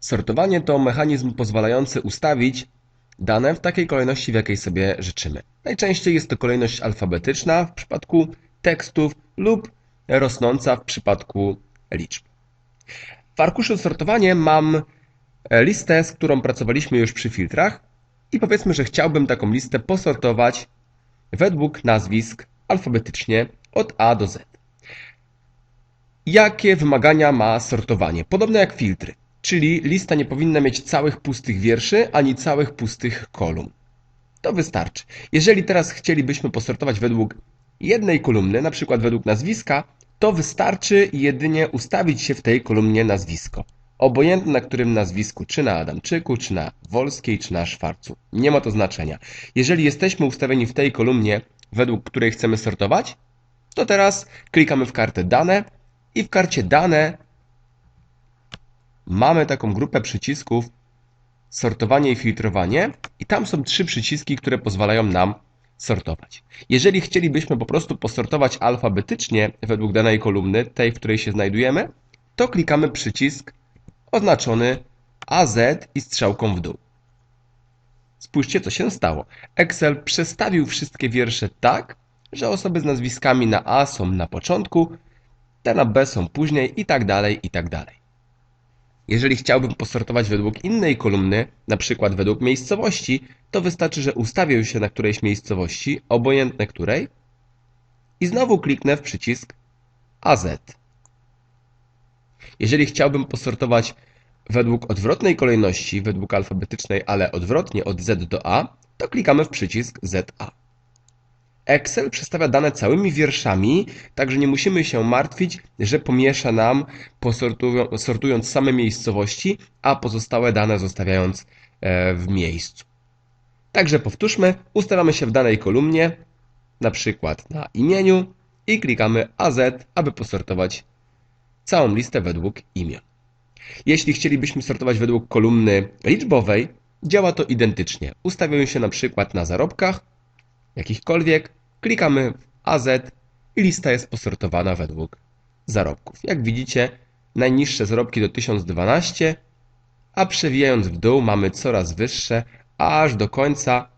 Sortowanie to mechanizm pozwalający ustawić dane w takiej kolejności, w jakiej sobie życzymy. Najczęściej jest to kolejność alfabetyczna w przypadku tekstów lub rosnąca w przypadku liczb. W arkuszu sortowanie mam e, listę, z którą pracowaliśmy już przy filtrach i powiedzmy, że chciałbym taką listę posortować według nazwisk alfabetycznie od A do Z. Jakie wymagania ma sortowanie? Podobne jak filtry, czyli lista nie powinna mieć całych pustych wierszy ani całych pustych kolumn. To wystarczy. Jeżeli teraz chcielibyśmy posortować według jednej kolumny, na przykład według nazwiska, to wystarczy jedynie ustawić się w tej kolumnie nazwisko. Obojętne na którym nazwisku, czy na Adamczyku, czy na Wolskiej, czy na Szwarcu. Nie ma to znaczenia. Jeżeli jesteśmy ustawieni w tej kolumnie, według której chcemy sortować, to teraz klikamy w kartę Dane i w karcie Dane mamy taką grupę przycisków Sortowanie i filtrowanie i tam są trzy przyciski, które pozwalają nam sortować. Jeżeli chcielibyśmy po prostu posortować alfabetycznie według danej kolumny, tej, w której się znajdujemy, to klikamy przycisk oznaczony AZ i strzałką w dół. Spójrzcie, co się stało. Excel przestawił wszystkie wiersze tak, że osoby z nazwiskami na A są na początku, te na B są później i tak dalej, i tak dalej. Jeżeli chciałbym posortować według innej kolumny, na przykład według miejscowości, to wystarczy, że ustawię się na którejś miejscowości, obojętne której, i znowu kliknę w przycisk AZ. Jeżeli chciałbym posortować według odwrotnej kolejności, według alfabetycznej, ale odwrotnie od Z do A, to klikamy w przycisk ZA. Excel przedstawia dane całymi wierszami, także nie musimy się martwić, że pomiesza nam, sortując same miejscowości, a pozostałe dane zostawiając e, w miejscu. Także powtórzmy, ustawiamy się w danej kolumnie, na przykład na imieniu i klikamy AZ, aby posortować całą listę według imion. Jeśli chcielibyśmy sortować według kolumny liczbowej, działa to identycznie. Ustawiamy się na przykład na zarobkach, jakichkolwiek, klikamy w AZ i lista jest posortowana według zarobków. Jak widzicie, najniższe zarobki do 1012, a przewijając w dół mamy coraz wyższe, aż do końca,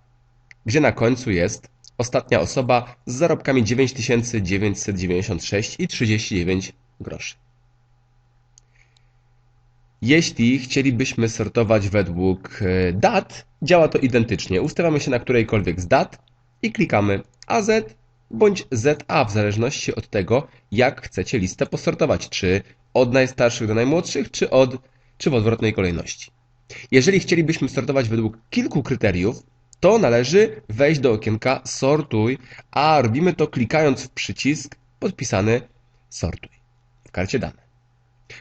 gdzie na końcu jest ostatnia osoba z zarobkami 9996 i 39 groszy. Jeśli chcielibyśmy sortować według e, dat, działa to identycznie. Ustawiamy się na którejkolwiek z dat i klikamy AZ bądź ZA w zależności od tego, jak chcecie listę posortować, czy od najstarszych do najmłodszych, czy, od, czy w odwrotnej kolejności. Jeżeli chcielibyśmy sortować według kilku kryteriów, to należy wejść do okienka Sortuj, a robimy to klikając w przycisk podpisany Sortuj w karcie dane.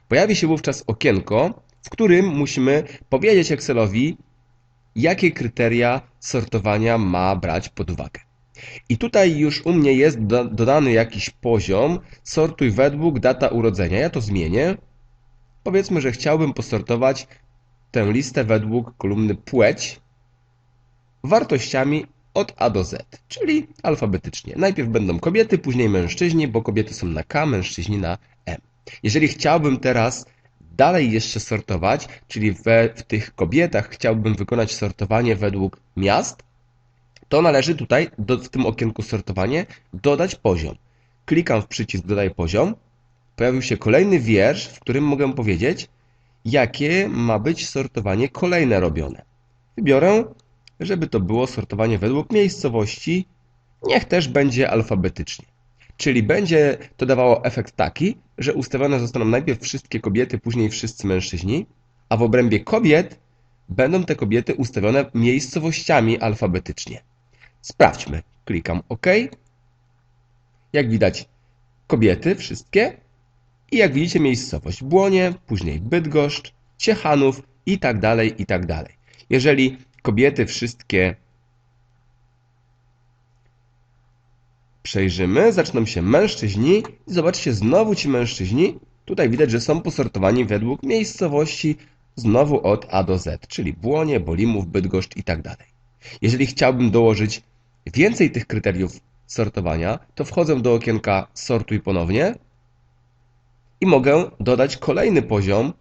Pojawi się wówczas okienko, w którym musimy powiedzieć Excelowi, jakie kryteria sortowania ma brać pod uwagę. I tutaj już u mnie jest dodany jakiś poziom, sortuj według data urodzenia. Ja to zmienię. Powiedzmy, że chciałbym posortować tę listę według kolumny płeć wartościami od A do Z, czyli alfabetycznie. Najpierw będą kobiety, później mężczyźni, bo kobiety są na K, mężczyźni na M. Jeżeli chciałbym teraz dalej jeszcze sortować, czyli we, w tych kobietach chciałbym wykonać sortowanie według miast, to należy tutaj do, w tym okienku sortowanie dodać poziom. Klikam w przycisk dodaj poziom. Pojawił się kolejny wiersz, w którym mogę powiedzieć, jakie ma być sortowanie kolejne robione. Wybiorę, żeby to było sortowanie według miejscowości, niech też będzie alfabetycznie. Czyli będzie to dawało efekt taki, że ustawione zostaną najpierw wszystkie kobiety, później wszyscy mężczyźni, a w obrębie kobiet będą te kobiety ustawione miejscowościami alfabetycznie. Sprawdźmy. Klikam OK. Jak widać kobiety wszystkie i jak widzicie miejscowość Błonie, później Bydgoszcz, Ciechanów i tak dalej, i tak dalej. Jeżeli kobiety wszystkie przejrzymy, zaczną się mężczyźni i zobaczcie, znowu ci mężczyźni, tutaj widać, że są posortowani według miejscowości znowu od A do Z, czyli Błonie, Bolimów, Bydgoszcz i tak dalej. Jeżeli chciałbym dołożyć więcej tych kryteriów sortowania, to wchodzę do okienka sortuj ponownie i mogę dodać kolejny poziom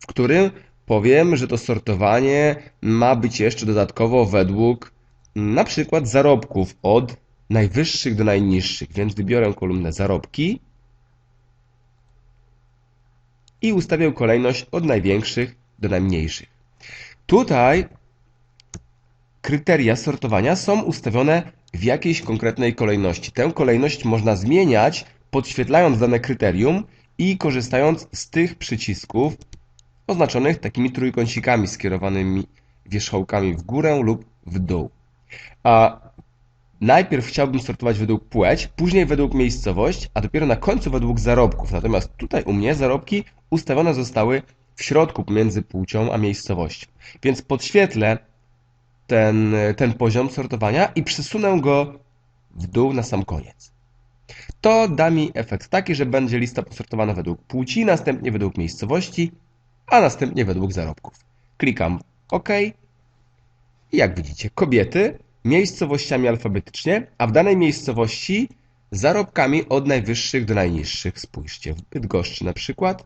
w którym powiem, że to sortowanie ma być jeszcze dodatkowo według na przykład zarobków od najwyższych do najniższych, więc wybiorę kolumnę zarobki i ustawię kolejność od największych do najmniejszych. Tutaj kryteria sortowania są ustawione w jakiejś konkretnej kolejności. Tę kolejność można zmieniać podświetlając dane kryterium i korzystając z tych przycisków oznaczonych takimi trójkącikami skierowanymi wierzchołkami w górę lub w dół. A najpierw chciałbym sortować według płeć, później według miejscowość, a dopiero na końcu według zarobków. Natomiast tutaj u mnie zarobki ustawione zostały w środku pomiędzy płcią a miejscowością. Więc podświetlę ten, ten poziom sortowania i przesunę go w dół na sam koniec. To da mi efekt taki, że będzie lista posortowana według płci, następnie według miejscowości, a następnie według zarobków. Klikam OK i jak widzicie, kobiety miejscowościami alfabetycznie, a w danej miejscowości zarobkami od najwyższych do najniższych. Spójrzcie, w Bydgoszczy na przykład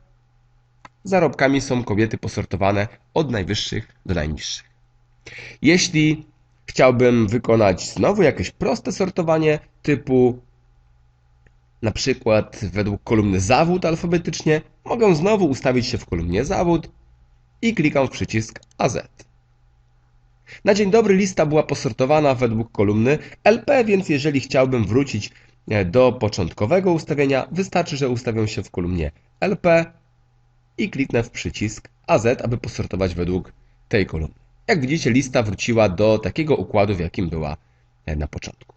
zarobkami są kobiety posortowane od najwyższych do najniższych. Jeśli chciałbym wykonać znowu jakieś proste sortowanie typu na przykład według kolumny zawód alfabetycznie, mogę znowu ustawić się w kolumnie zawód i klikam w przycisk AZ. Na dzień dobry lista była posortowana według kolumny LP, więc jeżeli chciałbym wrócić e, do początkowego ustawienia, wystarczy, że ustawię się w kolumnie LP i kliknę w przycisk AZ, aby posortować według tej kolumny. Jak widzicie, lista wróciła do takiego układu, w jakim była e, na początku.